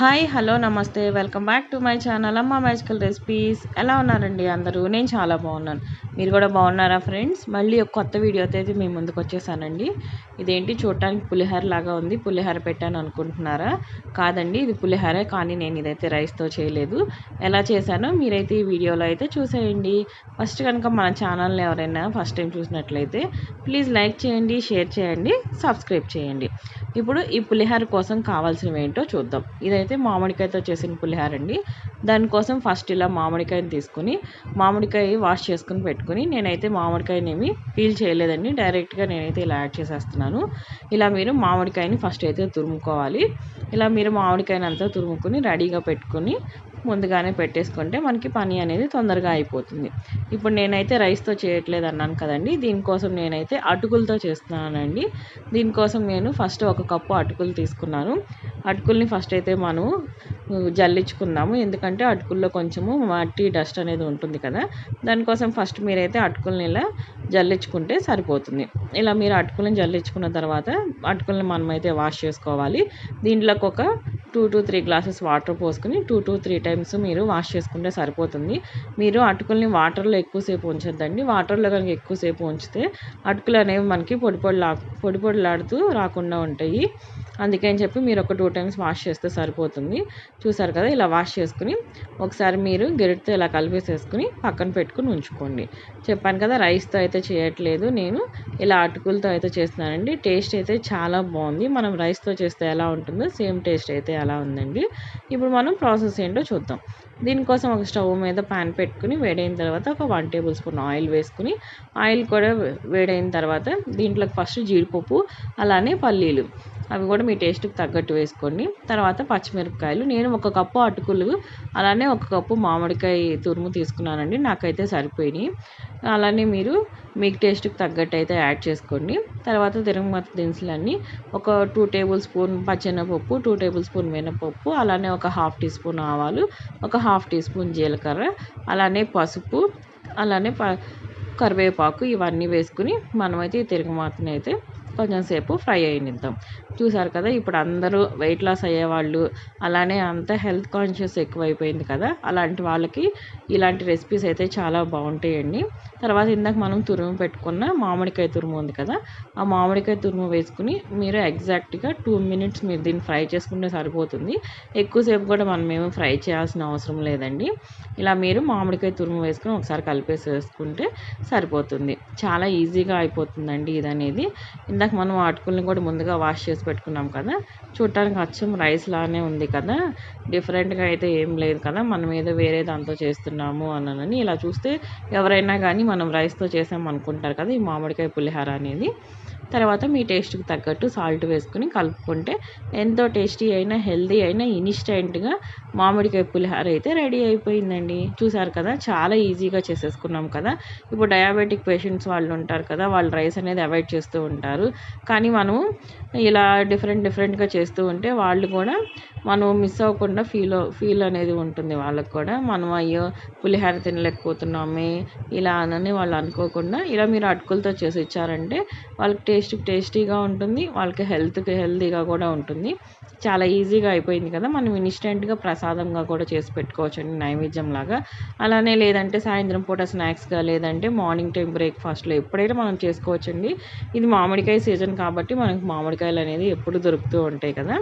Hi hello నమస్తే. Welcome back to my channel అమ్మ magical recipes. ఎలా ఉన్నారండి అందరూ? నేను చాలా బాగున్నాను. మీరు కూడా బాగున్నారా ఫ్రెండ్స్? మళ్ళీ ఒక కొత్త వీడియోతో అయితే మేము ముందుకు వచ్చేసానండి. ఇదేంటి? చూడటానికి పులిహోర లాగా ఉంది. పులిహోర పెట్టాను అనుకుంటున్నారా? కాదండి ఇది పులిహోరే కానీ నేను ఇదైతే రైస్తో చేయలేదు. ఎలా చేశానో మీరైతే ఈ వీడియోలో అయితే చూసేయండి. ఫస్ట్ కనుక మన ఛానల్ని ఎవరైనా ఫస్ట్ టైం చూసినట్లయితే ప్లీజ్ లైక్ చేయండి షేర్ చేయండి సబ్స్క్రైబ్ చేయండి. ఇప్పుడు ఈ పులిహోర కోసం కావాల్సినవి ఏంటో చూద్దాం. ఇదైతే మామిడికాయతో చేసిన పులిహోర అండి. దానికోసం ఫస్ట్ ఇలా మామిడికాయని తీసుకుని మామిడికాయ వాష్ చేసుకుని పెట్టుకుని నేనైతే మామిడికాయని ఏమి పీల్ చేయలేదండి. డైరెక్ట్గా నేనైతే ఇలా యాడ్ చేసేస్తున్నాను. ఇలా మీరు మామిడికాయని ఫస్ట్ అయితే తురుముకోవాలి. ఇలా మీరు మామిడికాయని అంతా తురుముకుని రెడీగా పెట్టుకుని ముందుగానే పెట్టేసుకుంటే మనకి పని అనేది తొందరగా అయిపోతుంది. ఇప్పుడు నేనైతే రైస్తో చేయట్లేదు అన్నాను కదండి. దీనికోసం నేనైతే అటుకులతో చేస్తున్నానండి. దీనికోసం నేను ఫస్ట్ ఒక కప్పు అటుకులు తీసుకున్నాను. అటుకుల్ని ఫస్ట్ అయితే మనం జల్లించుకుందాము. ఎందుకంటే అటుకుల్లో కొంచెము మట్టి డస్ట్ అనేది ఉంటుంది కదా. దానికోసం ఫస్ట్ మీరైతే అటుకుల్ని ఇలా జల్లించుకుంటే సరిపోతుంది. ఇలా మీరు అటుకులను జల్లించుకున్న తర్వాత అటుకుల్ని మనమైతే వాష్ చేసుకోవాలి. దీంట్లోకి ఒక two to three glasses water పోసుకుని టూ టు త్రీ టైమ్స్ మీరు వాష్ చేసుకుంటే సరిపోతుంది. మీరు అటుకుల్ని వాటర్లో ఎక్కువసేపు ఉంచొద్దండి. వాటర్లో కనుక ఎక్కువసేపు ఉంచితే అటుకులు అనేవి మనకి పొడి పొడిలా పొడి పొడిలాడుతూ రాకుండా ఉంటాయి. అందుకని చెప్పి మీరు ఒక టూ టైమ్స్ వాష్ చేస్తే సరిపోతుంది. చూసారు కదా ఇలా వాష్ చేసుకుని ఒకసారి మీరు గెరిటితో ఇలా కలిపేసేసుకుని పక్కన పెట్టుకుని ఉంచుకోండి. చెప్పాను కదా రైస్తో అయితే చేయట్లేదు నేను. ఇలా అటుకులతో అయితే చేస్తున్నానండి. టేస్ట్ అయితే చాలా బాగుంది. మనం రైస్తో చేస్తే ఎలా ఉంటుందో సేమ్ టేస్ట్ అయితే అలా ఉందండి. ఇప్పుడు మనం ప్రాసెస్ ఏంటో చూద్దాం. దీనికోసం ఒక స్టవ్ మీద ప్యాన్ పెట్టుకుని వేడైన తర్వాత ఒక వన్ టేబుల్ స్పూన్ ఆయిల్ వేసుకుని ఆయిల్ కూడా వేడైన తర్వాత దీంట్లోకి ఫస్ట్ జీడిపప్పు అలానే పల్లీలు. అవి కూడా మీ టేస్ట్కి తగ్గట్టు వేసుకోండి. తర్వాత పచ్చిమిరపకాయలు. నేను ఒక కప్పు అటుకులు అలానే ఒక కప్పు మామిడికాయ తురుము తీసుకున్నానండి. నాకైతే సరిపోయినాయి. అలానే మీరు మీకు టేస్ట్కి తగ్గట్టు అయితే యాడ్ చేసుకోండి. తర్వాత తిరుగుమత దినుసులన్నీ ఒక టూ టేబుల్ స్పూన్ పచ్చెనపప్పు టూ టేబుల్ స్పూన్ మినపప్పు అలానే ఒక హాఫ్ టీ స్పూన్ ఆవాలు ఒక హాఫ్ టీ స్పూన్ జీలకర్ర అలానే పసుపు అలానే ప కరివేపాకు ఇవన్నీ వేసుకుని మనమైతే ఈ తిరుగుమాతని అయితే కొంచెం సేపు ఫ్రై అయినిద్దాం చూసారు కదా ఇప్పుడు అందరూ వెయిట్ లాస్ అయ్యేవాళ్ళు అలానే అంత హెల్త్ కాన్షియస్ ఎక్కువైపోయింది కదా అలాంటి వాళ్ళకి ఇలాంటి రెసిపీస్ అయితే చాలా బాగుంటాయండి. తర్వాత ఇందాక మనం తురుము పెట్టుకున్న మామిడికాయ తురుము ఉంది కదా ఆ మామిడికాయ తురుము వేసుకుని మీరు ఎగ్జాక్ట్గా టూ మినిట్స్ మీరు దీన్ని ఫ్రై చేసుకుంటే సరిపోతుంది. ఎక్కువసేపు కూడా మనం ఏమి ఫ్రై చేయాల్సిన అవసరం లేదండి. ఇలా మీరు మామిడికాయ తురుము వేసుకుని ఒకసారి కలిపేసి వేసుకుంటే సరిపోతుంది. చాలా ఈజీగా అయిపోతుందండి ఇది అనేది ఇందాక మనం అటుకుల్ని కూడా ముందుగా వాష్ చేసి పెట్టుకున్నాం కదా. చూడటానికి అచ్చం రైస్ లానే ఉంది కదా. డిఫరెంట్గా అయితే ఏం లేదు కదా. మనం ఏదో వేరే దాంతో చేస్తున్నాము అనని ఇలా చూస్తే ఎవరైనా కానీ మనం రైస్తో చేసాం అనుకుంటారు కదా ఈ మామిడికాయ పులిహార అనేది. తర్వాత మీ టేస్ట్కి తగ్గట్టు సాల్ట్ వేసుకుని కలుపుకుంటే ఎంతో టేస్టీ అయినా హెల్దీ అయినా ఇన్స్టెంట్గా మామిడికాయ పులిహార అయితే రెడీ అయిపోయిందండి. చూసారు కదా చాలా ఈజీగా చేసేసుకున్నాం కదా. ఇప్పుడు డయాబెటిక్ పేషెంట్స్ వాళ్ళు ఉంటారు కదా వాళ్ళు రైస్ అనేది అవాయిడ్ చేస్తూ ఉంటారు. కానీ మనము ఇలా డిఫరెంట్ డిఫరెంట్గా చేస్తూ ఉంటే వాళ్ళు కూడా మనం మిస్ అవ్వకుండా ఫీల్ ఫీల్ అనేది ఉంటుంది వాళ్ళకు కూడా. మనం అయ్యో పులిహోర తినలేకపోతున్నామే ఇలా అని వాళ్ళు అనుకోకుండా ఇలా మీరు అటుకులతో చేసి ఇచ్చారంటే వాళ్ళకి టేస్ట్ టేస్టీగా ఉంటుంది వాళ్ళకి హెల్త్కి హెల్తీగా కూడా ఉంటుంది. చాలా ఈజీగా అయిపోయింది కదా మనం ఇన్స్టెంట్గా ప్రసాదంగా కూడా చేసి పెట్టుకోవచ్చండి నైవేద్యం లాగా అలానే లేదంటే సాయంత్రం పూట స్నాక్స్గా లేదంటే మార్నింగ్ టైం బ్రేక్ఫాస్ట్లో ఎప్పుడైనా మనం చేసుకోవచ్చండి. ఇది మామిడికాయ సీజన్ కాబట్టి మనకు మామిడికాయలు అనేది ఎప్పుడు దొరుకుతూ ఉంటాయి కదా.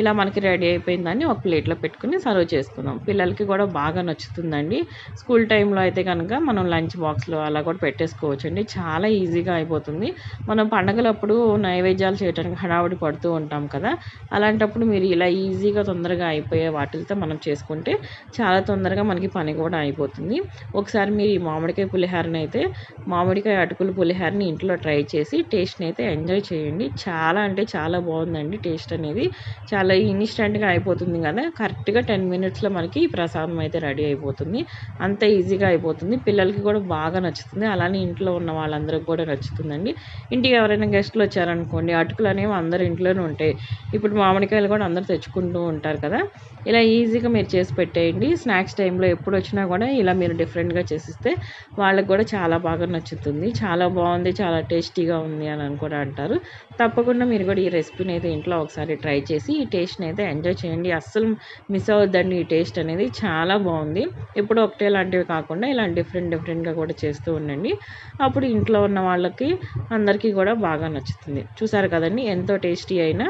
ఇలా మనకి రెడీ అయిపోయిందని ఒక ప్లేట్లో పెట్టుకుని సర్వ్ చేసుకుందాం. పిల్లలకి కూడా బాగా నచ్చుతుందండి. స్కూల్ టైంలో అయితే కనుక మనం లంచ్ బాక్స్లో అలా కూడా పెట్టేసుకోవచ్చండి. చాలా ఈజీగా అయిపోతుంది. మనం పండగలప్పుడు నైవేద్యాలు చేయడానికి హడావుడి పడుతూ ఉంటాం కదా. అలాంటప్పుడు మీరు ఇలా ఈజీగా తొందరగా అయిపోయే వాటితో మనం చేసుకుంటే చాలా తొందరగా మనకి పని కూడా అయిపోతుంది. ఒకసారి మీరు ఈ మామిడికాయ పులిహోరని అయితే మామిడికాయ అటుకుల పులిహోరని ఇంట్లో ట్రై చేసి టేస్ట్ని అయితే ఎంజాయ్ చేయండి. చాలా అంటే చాలా బాగుందండి టేస్ట్ అనేది. చాలా ఇన్స్టెంట్గా అయిపోతుంది కదా. కరెక్ట్గా టెన్ మినిట్స్లో మనకి ప్రసాదం అయితే రెడీ అయిపోతుంది. అంత ఈజీగా అయిపోతుంది. పిల్లలకి కూడా బాగా నచ్చుతుంది. అలానే ఇంట్లో ఉన్న వాళ్ళందరికీ కూడా నచ్చుతుందండి. ఇంటికి ఎవరైనా గెస్ట్లు వచ్చారనుకోండి అటుకులు అనేవి అందరి ఇంట్లోనే ఉంటాయి. ఇప్పుడు మామిడికాయలు కూడా అందరూ తెచ్చుకుంటూ ఉంటారు కదా. ఇలా ఈజీగా మీరు చేసి పెట్టేయండి. స్నాక్స్ టైంలో ఎప్పుడు వచ్చినా కూడా ఇలా మీరు డిఫరెంట్గా చేసిస్తే వాళ్ళకి కూడా చాలా బాగా నచ్చుతుంది. చాలా బాగుంది చాలా టేస్టీగా ఉంది అని కూడా అంటారు. తప్పకుండా మీరు కూడా ఈ రెసిపీని అయితే ఇంట్లో ఒకసారి ట్రై చేసి ఈ టేస్ట్ని అయితే ఎంజాయ్ చేయండి. అస్సలు మిస్ అవ్వద్దండి ఈ టేస్ట్ అనేది. చాలా బాగుంది. ఇప్పుడు ఒకటే లాంటివి కాకుండా ఇలా డిఫరెంట్ డిఫరెంట్గా కూడా చేస్తూ ఉండండి. అప్పుడు ఇంట్లో ఉన్న వాళ్ళకి అందరికీ కూడా బాగా నచ్చుతుంది. చూసారు కదండి ఎంతో టేస్టీ అయినా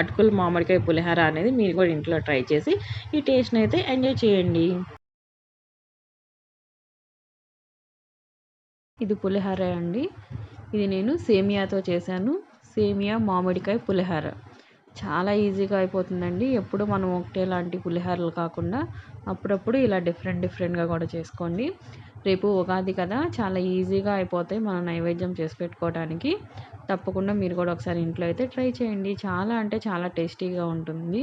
అటుకుల మామిడికాయ పులిహోర అనేది మీరు కూడా ఇంట్లో ట్రై చేసి ఈ టేస్ట్ని అయితే ఎంజాయ్ చేయండి. ఇది పులిహోర అండి. ఇది నేను సేమియాతో చేశాను. సేమియా మామిడికాయ పులిహోర. చాలా ఈజీగా అయిపోతుందండి. ఎప్పుడు మనం ఒకటే లాంటి పులిహోరలు కాకుండా అప్పుడప్పుడు ఇలా డిఫరెంట్ డిఫరెంట్గా కూడా చేసుకోండి. రేపు ఉగాది కదా చాలా ఈజీగా అయిపోతాయి మనం నైవేద్యం చేసి పెట్టుకోవడానికి తప్పకుండా మీరు కూడా ఒకసారి ఇంట్లో అయితే ట్రై చేయండి. చాలా అంటే చాలా టేస్టీగా ఉంటుంది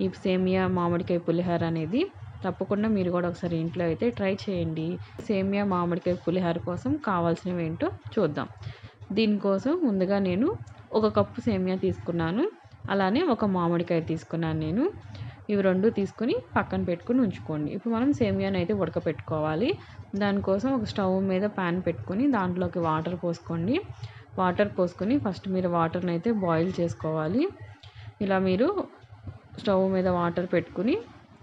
ఈ సేమియా మామిడికాయ పులిహోర అనేది. తప్పకుండా మీరు కూడా ఒకసారి ఇంట్లో అయితే ట్రై చేయండి. సేమియా మామిడికాయ పులిహోర కోసం కావాల్సినవి ఏంటో చూద్దాం. దీనికోసం ముందుగా నేను ఒక కప్పు సేమియా తీసుకున్నాను. అలానే ఒక మామిడికాయ తీసుకున్నాను నేను. ఇవి రెండు తీసుకొని పక్కన పెట్టుకుని ఉంచుకోండి. ఇప్పుడు మనం సేమియాని అయితే ఉడకపెట్టుకోవాలి. దానికోసం ఒక స్టవ్ మీద ప్యాన్ పెట్టుకొని దాంట్లోకి వాటర్ పోసుకోండి. వాటర్ పోసుకొని ఫస్ట్ మీరు వాటర్ని అయితే బాయిల్ చేసుకోవాలి. ఇలా మీరు స్టవ్ మీద వాటర్ పెట్టుకుని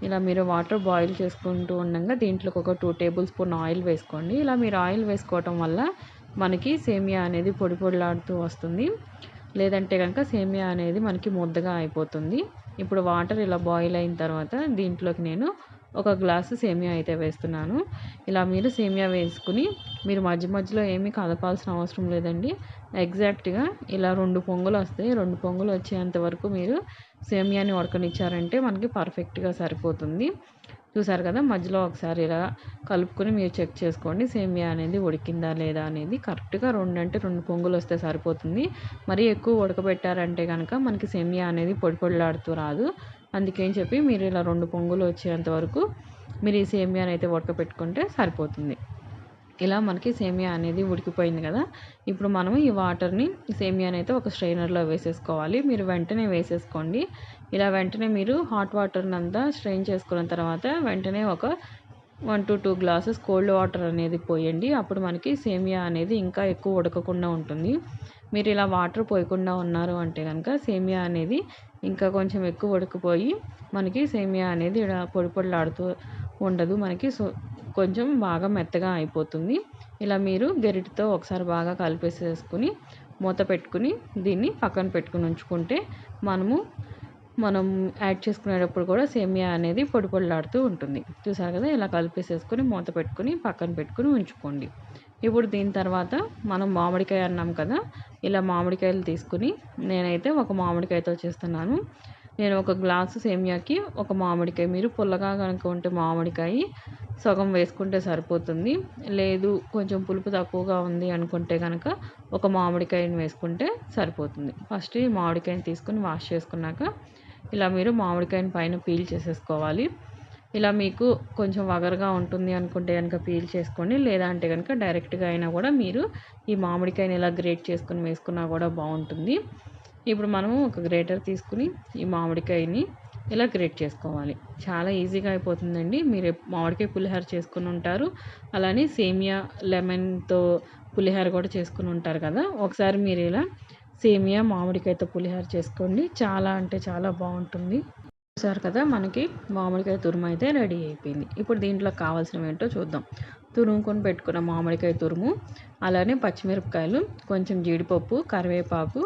ఇలా మీరు వాటర్ బాయిల్ చేసుకుంటూ ఉండగా దీంట్లోకి ఒక టూ టేబుల్ స్పూన్ ఆయిల్ వేసుకోండి. ఇలా మీరు ఆయిల్ వేసుకోవటం వల్ల మనకి సేమియా అనేది పొడి పొడిలాడుతూ వస్తుంది. లేదంటే కనుక సేమియా అనేది మనకి ముద్దగా అయిపోతుంది. ఇప్పుడు వాటర్ ఇలా బాయిల్ అయిన తర్వాత దీంట్లోకి నేను ఒక గ్లాసు సేమియా అయితే వేస్తున్నాను. ఇలా మీరు సేమియా వేసుకుని మీరు మధ్య మధ్యలో ఏమీ కదపాల్సిన అవసరం లేదండి. ఎగ్జాక్ట్గా ఇలా రెండు పొంగులు వస్తాయి. రెండు పొంగులు వచ్చేంత వరకు మీరు సేమియాని ఉడకనిచ్చారంటే మనకి పర్ఫెక్ట్గా సరిపోతుంది. చూసారు కదా మధ్యలో ఒకసారి ఇలా కలుపుకొని మీరు చెక్ చేసుకోండి సేమియా అనేది ఉడికిందా లేదా అనేది. కరెక్ట్గా రెండు అంటే రెండు పొంగులు వస్తే సరిపోతుంది. మరీ ఎక్కువ ఉడకబెట్టారంటే కనుక మనకి సేమియా అనేది పొడి పొడిలాడుతూ రాదు. అందుకని చెప్పి మీరు ఇలా రెండు పొంగులు వచ్చేంత వరకు మీరు ఈ సేమియాని అయితే ఉడకపెట్టుకుంటే సరిపోతుంది. ఇలా మనకి సేమియా అనేది ఉడికిపోయింది కదా ఇప్పుడు మనం ఈ వాటర్ని సేమియాని అయితే ఒక స్ట్రైనర్లో వేసేసుకోవాలి. మీరు వెంటనే వేసేసుకోండి. ఇలా వెంటనే మీరు హాట్ వాటర్ని అంతా స్ట్రెయిన్ చేసుకున్న తర్వాత వెంటనే ఒక one to two glasses cold water అనేది పోయండి. అప్పుడు మనకి సేమియా అనేది ఇంకా ఎక్కువ ఉడకకుండా ఉంటుంది. మీరు ఇలా వాటర్ పోయకుండా ఉన్నారు అంటే కనుక సేమియా అనేది ఇంకా కొంచెం ఎక్కువ ఉడికిపోయి మనకి సేమియా అనేది ఇలా పొడి పొడిలాడుతూ ఉండదు. మనకి సో కొంచెం బాగా మెత్తగా అయిపోతుంది. ఇలా మీరు గరిటతో ఒకసారి బాగా కలిపేసేసుకుని మూత పెట్టుకుని దీన్ని పక్కన పెట్టుకుని ఉంచుకుంటే మనము మనం యాడ్ చేసుకునేటప్పుడు కూడా సేమియా అనేది పొడి పొడిలాడుతూ ఉంటుంది. చూసారు కదా? ఇలా కలిపేసేసుకొని మూత పెట్టుకుని పక్కన పెట్టుకుని ఉంచుకోండి. ఇప్పుడు దీని తర్వాత మనం మామిడికాయ అన్నాం కదా? ఇలా మామిడికాయలు తీసుకుని నేనైతే ఒక మామిడికాయతో చేస్తున్నాను. నేను ఒక గ్లాసు సేమియాకి ఒక మామిడికాయ. మీరు పుల్లగా కనుక ఉంటే మామిడికాయ సగం వేసుకుంటే సరిపోతుంది. లేదు కొంచెం పులుపు తక్కువగా ఉంది అనుకుంటే కనుక ఒక మామిడికాయని వేసుకుంటే సరిపోతుంది. ఫస్ట్ ఈ మామిడికాయని తీసుకుని వాష్ చేసుకున్నాక ఇలా మీరు మామిడికాయని పైన పీల్ చేసేసుకోవాలి. ఇలా మీకు కొంచెం వగరగా ఉంటుంది అనుకుంటే కనుక పీల్ చేసుకోండి. లేదా అంటే కనుక డైరెక్ట్గా అయినా కూడా మీరు ఈ మామిడికాయని ఇలా గ్రేట్ చేసుకుని వేసుకున్నా కూడా బాగుంటుంది. ఇప్పుడు మనము ఒక గ్రేటర్ తీసుకుని ఈ మామిడికాయని ఇలా గ్రేట్ చేసుకోవాలి. చాలా ఈజీగా అయిపోతుందండి. మీరు మామిడికాయ పులిహోర చేసుకుని ఉంటారు. అలానే సేమియా లెమన్తో పులిహోర కూడా చేసుకుని ఉంటారు కదా. ఒకసారి మీరు ఇలా సేమియా మామిడికాయతో పులిహోర చేసుకోండి. చాలా అంటే చాలా బాగుంటుంది. చూసారు కదా మనకి మామిడికాయ తురుము అయితే రెడీ అయిపోయింది. ఇప్పుడు దీంట్లో కావాల్సినవి ఏంటో చూద్దాం. తురుముకొని పెట్టుకున్న మామిడికాయ తురుము అలానే పచ్చిమిరపకాయలు కొంచెం జీడిపప్పు కరివేపాకు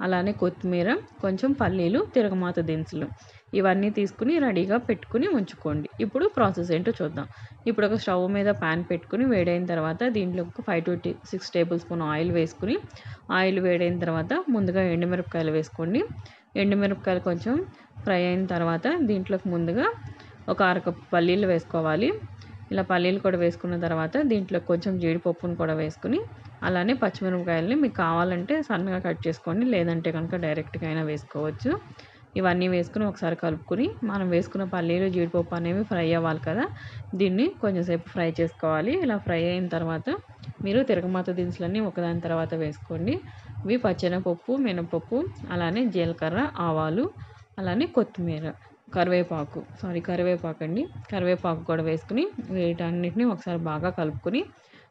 అలానే కొత్తిమీర కొంచెం పల్లీలు తిరగమాత దినుసులు. ఇవన్నీ తీసుకుని రెడీగా పెట్టుకుని ఉంచుకోండి. ఇప్పుడు ప్రాసెస్ ఏంటో చూద్దాం. ఇప్పుడు ఒక స్టవ్ మీద ప్యాన్ పెట్టుకుని వేడైన తర్వాత దీంట్లో ఒక five to six tablespoon oil వేసుకుని ఆయిల్ వేడైన తర్వాత ముందుగా ఎండుమిరపకాయలు వేసుకోండి. ఎండుమిరపకాయలు కొంచెం ఫ్రై అయిన తర్వాత దీంట్లోకి ముందుగా ఒక అరకప్పు పల్లీలు వేసుకోవాలి. ఇలా పల్లీలు కూడా వేసుకున్న తర్వాత దీంట్లో కొంచెం జీడిపప్పును కూడా వేసుకుని అలానే పచ్చిమిరపకాయలని మీకు కావాలంటే సన్నగా కట్ చేసుకోండి. లేదంటే కనుక డైరెక్ట్గా అయినా వేసుకోవచ్చు. ఇవన్నీ వేసుకుని ఒకసారి కలుపుకొని మనం వేసుకున్న పల్లీలు జీడిపప్పు అనేవి ఫ్రై అవ్వాలి కదా. దీన్ని కొంచెంసేపు ఫ్రై చేసుకోవాలి. ఇలా ఫ్రై అయిన తర్వాత మీరు తిరగమాత దినుసులన్నీ ఒకదాని తర్వాత వేసుకోండి. ఇవి పచ్చెనపప్పు మినపప్పు అలానే జీలకర్ర ఆవాలు అలానే కొత్తిమీర కరివేపాకు. సారీ కరివేపాకు అండి. కరివేపాకు కూడా వేసుకుని వీటన్నిటిని ఒకసారి బాగా కలుపుకొని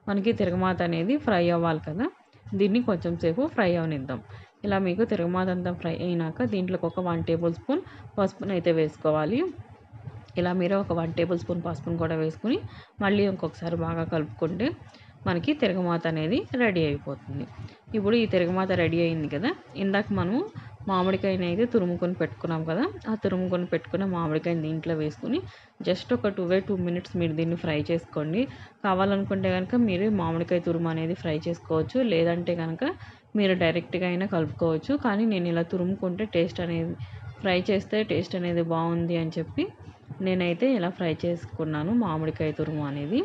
మనకి తిరగమాత అనేది ఫ్రై అవ్వాలి కదా. దీన్ని కొంచెం సేపు ఫ్రై అవనిద్దాం. ఇలా మీకు తిరగమాత ఫ్రై అయినాక దీంట్లోకి ఒక వన్ టేబుల్ స్పూన్ పసుపును అయితే వేసుకోవాలి. ఇలా మీరు ఒక వన్ టేబుల్ స్పూన్ పసుపును కూడా వేసుకుని మళ్ళీ ఇంకొకసారి బాగా కలుపుకుంటే మనకి తిరగమాత అనేది రెడీ అయిపోతుంది. ఇప్పుడు ఈ తిరగమాత రెడీ అయింది కదా ఇందాక మనం మామిడికాయని అయితే తురుముకొని పెట్టుకున్నాం కదా ఆ తురుముకొని పెట్టుకున్న మామిడికాయని దీంట్లో వేసుకుని జస్ట్ ఒక టూ వే టూ మినిట్స్ మీరు దీన్ని ఫ్రై చేసుకోండి. కావాలనుకుంటే కనుక మీరు మామిడికాయ తురుము అనేది ఫ్రై చేసుకోవచ్చు లేదంటే కనుక మీరు డైరెక్ట్గా అయినా కలుపుకోవచ్చు. కానీ నేను ఇలా తురుముకుంటే టేస్ట్ అనేది ఫ్రై చేస్తే టేస్ట్ అనేది బాగుంది అని చెప్పి నేనైతే ఇలా ఫ్రై చేసుకున్నాను మామిడికాయ తురుము అనేది.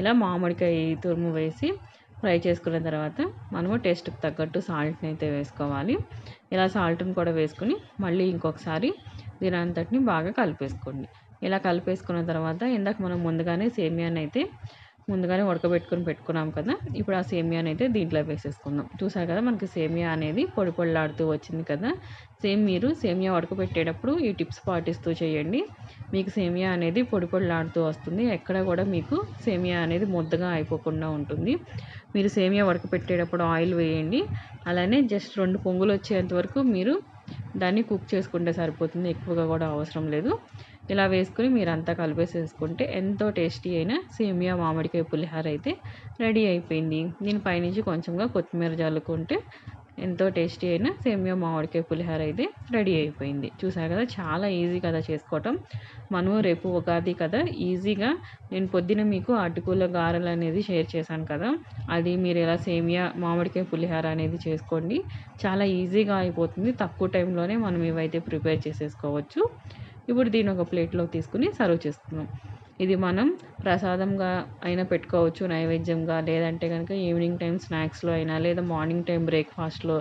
ఇలా మామిడికాయ తురుము వేసి ఫ్రై చేసుకున్న తర్వాత మనము టేస్ట్కి తగ్గట్టు సాల్ట్ని అయితే వేసుకోవాలి. ఇలా సాల్ట్ని కూడా వేసుకుని మళ్ళీ ఇంకొకసారి దీని అంతటిని బాగా కలిపేసుకోండి. ఇలా కలిపేసుకున్న తర్వాత ఇందాక మనం ముందుగానే సేమియాని అయితే ముందుగానే ఉడకబెట్టుకుని పెట్టుకున్నాం కదా. ఇప్పుడు ఆ సేమియాని అయితే దీంట్లో వేసేసుకుందాం. చూసారు కదా మనకి సేమియా అనేది పొడి పొడిలాడుతూ వచ్చింది కదా. సేమ్ మీరు సేమియా ఉడకబెట్టేటప్పుడు ఈ టిప్స్ పాటిస్తూ చేయండి. మీకు సేమియా అనేది పొడి పొడిలాడుతూ వస్తుంది. ఎక్కడ కూడా మీకు సేమియా అనేది ముద్దగా అయిపోకుండా ఉంటుంది. మీరు సేమియా ఉడకబెట్టేటప్పుడు ఆయిల్ వేయండి. అలానే జస్ట్ రెండు పొంగులు వచ్చేంత వరకు మీరు దాన్ని కుక్ చేసుకుంటే సరిపోతుంది. ఎక్కువగా కూడా అవసరం లేదు. ఇలా వేసుకుని మీరు అంతా కలిపేసేసుకుంటే ఎంతో టేస్టీ అయిన సేమియా మామిడికాయ పులిహార అయితే రెడీ అయిపోయింది. దీని పైనుంచి కొంచెంగా కొత్తిమీర జల్లుకుంటే ఎంతో టేస్టీ అయిన సేమియా మామిడికాయ పులిహార అయితే రెడీ అయిపోయింది. చూసారు కదా చాలా ఈజీ కదా చేసుకోవటం. మనము రేపు ఉగాది కదా ఈజీగా నేను పొద్దున మీకు అటుకుల గారెలు అనేది షేర్ చేశాను కదా అది మీరు ఎలా సేమియా మామిడికాయ పులిహార అనేది చేసుకోండి. చాలా ఈజీగా అయిపోతుంది. తక్కువ టైంలోనే మనం ఇవైతే ప్రిపేర్ చేసేసుకోవచ్చు. ఇప్పుడు దీన్ని ఒక ప్లేట్లో తీసుకుని సర్వ్ చేసుకున్నాం ఇది మనం ప్రసాదంగా అయినా పెట్టుకోవచ్చు నైవేద్యంగా. లేదంటే కనుక ఈవినింగ్ టైం స్నాక్స్లో అయినా లేదా మార్నింగ్ టైం బ్రేక్ఫాస్ట్లో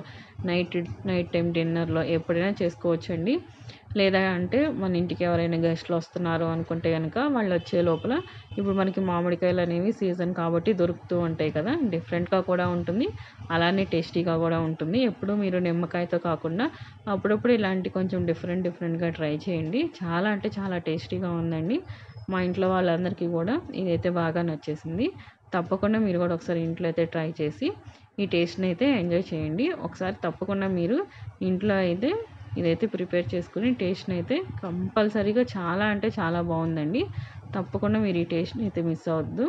నైట్ నైట్ టైం డిన్నర్లో ఎప్పుడైనా చేసుకోవచ్చు అండి లేదా అంటే మన ఇంటికి ఎవరైనా గెస్ట్లు వస్తున్నారు అనుకుంటే కనుక వాళ్ళు వచ్చే లోపల ఇప్పుడు మనకి మామిడికాయలు అనేవి సీజన్ కాబట్టి దొరుకుతూ ఉంటాయి కదా డిఫరెంట్గా కూడా ఉంటుంది. అలానే టేస్టీగా కూడా ఉంటుంది. ఎప్పుడు మీరు నిమ్మకాయతో కాకుండా అప్పుడప్పుడు ఇలాంటి కొంచెం డిఫరెంట్ డిఫరెంట్గా ట్రై చేయండి. చాలా అంటే చాలా టేస్టీగా ఉందండి. మా ఇంట్లో వాళ్ళందరికీ కూడా ఇదైతే బాగా నచ్చేసింది. తప్పకుండా మీరు కూడా ఒకసారి ఇంట్లో అయితే ట్రై చేసి ఈ టేస్ట్ని అయితే ఎంజాయ్ చేయండి. ఒకసారి తప్పకుండా మీరు ఇంట్లో అయితే ఇదైతే ప్రిపేర్ చేసుకుని టేస్ట్ని అయితే కంపల్సరీగా చాలా అంటే చాలా బాగుందండి. తప్పకుండా మీరు ఈ టేస్ట్ని అయితే మిస్ అవ్వద్దు.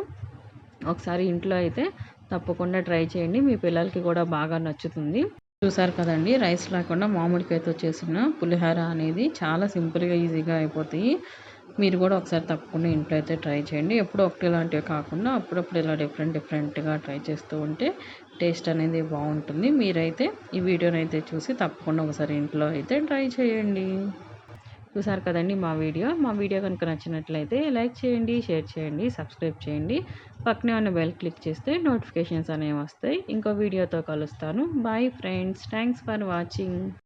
ఒకసారి ఇంట్లో అయితే తప్పకుండా ట్రై చేయండి. మీ పిల్లలకి కూడా బాగా నచ్చుతుంది. చూసారు కదండి రైస్ లేకుండా మామిడికాయతో చేసిన పులిహోర అనేది చాలా సింపుల్గా ఈజీగా అయిపోతాయి. మీరు కూడా ఒకసారి తప్పకుండా ఇంట్లో అయితే ట్రై చేయండి. ఎప్పుడు ఒకటి ఇలాంటివి కాకుండా అప్పుడప్పుడు ఇలా డిఫరెంట్ డిఫరెంట్గా ట్రై చేస్తూ ఉంటే టేస్ట్ అనేది బాగుంటుంది. మీరైతే ఈ వీడియోని అయితే చూసి తప్పకుండా ఒకసారి ఇంట్లో అయితే ట్రై చేయండి. చూసారు కదండి మా వీడియో? మా వీడియో కనుక నచ్చినట్లయితే లైక్ చేయండి షేర్ చేయండి సబ్స్క్రైబ్ చేయండి. పక్కనే ఉన్న బెల్ క్లిక్ చేస్తే నోటిఫికేషన్స్ అనేవి వస్తాయి. ఇంకో వీడియోతో కలుస్తాను. Bye friends. Thanks for watching.